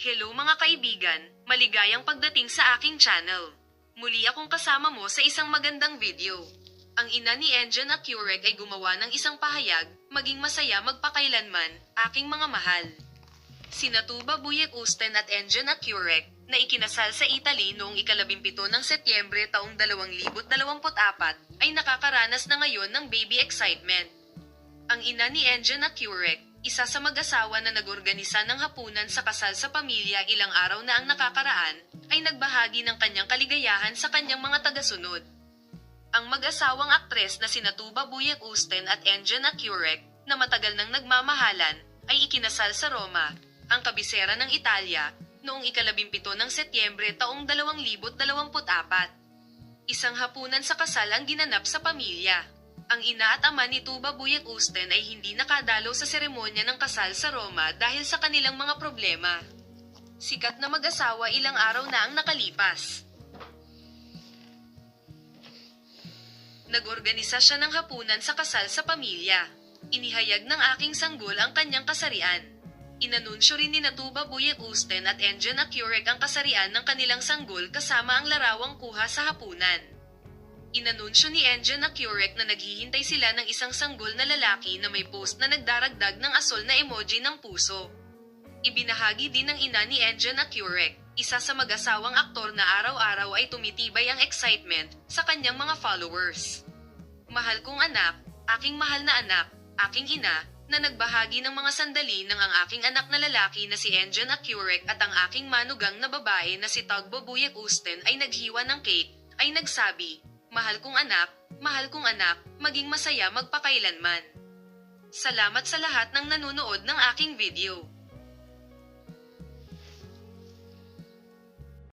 Hello mga kaibigan, maligayang pagdating sa aking channel. Muli akong kasama mo sa isang magandang video. Ang ina ni Engine Accurek ay gumawa ng isang pahayag, maging masaya magpakailanman, aking mga mahal. Sina Tuba Buyek Usten at Engine Accurek, na ikinasal sa Italy noong ikalabimpito ng Setyembre taong 2024, ay nakakaranas na ngayon ng baby excitement. Ang ina ni Engine Accurek, isa sa mag-asawa na nagorganisa ng hapunan sa kasal sa pamilya ilang araw na ang nakakaraan, ay nagbahagi ng kanyang kaligayahan sa kanyang mga tagasunod. Ang mag-asawang aktres na sina Tuba Buyek Usten at Engine Accurek, na matagal nang nagmamahalan, ay ikinasal sa Roma, ang kabisera ng Italia, noong ikalabimpito ng Setyembre taong 2024. Isang hapunan sa kasal ang ginanap sa pamilya. Ang ina at ama ni Tuba Buyek Usten ay hindi nakadalo sa seremonya ng kasal sa Roma dahil sa kanilang mga problema. Sikat na mag-asawa ilang araw na ang nakalipas. Nag-organisa siya ng hapunan sa kasal sa pamilya. Inihayag ng aking sanggol ang kanyang kasarian. Inanunsyo rin ni Natuba Buyek Usten at Engine Accurek ang kasarian ng kanilang sanggol kasama ang larawang kuha sa hapunan. Inanunsyo ni Engine Accurek na naghihintay sila ng isang sanggol na lalaki na may post na nagdaragdag ng asol na emoji ng puso. Ibinahagi din ng ina ni Engine Accurek, isa sa mag-asawang aktor na araw-araw ay tumitibay ang excitement sa kanyang mga followers. Mahal kong anak, aking mahal na anak, aking ina, na nagbahagi ng mga sandali ng ang aking anak na lalaki na si Engine Accurek at ang aking manugang na babae na si Tugbo Buyek Usten ay naghiwa ng cake, ay nagsabi, Mahal kong anak, mahal kong anak, maging masaya magpakailanman. Salamat sa lahat ng nanonood ng aking video.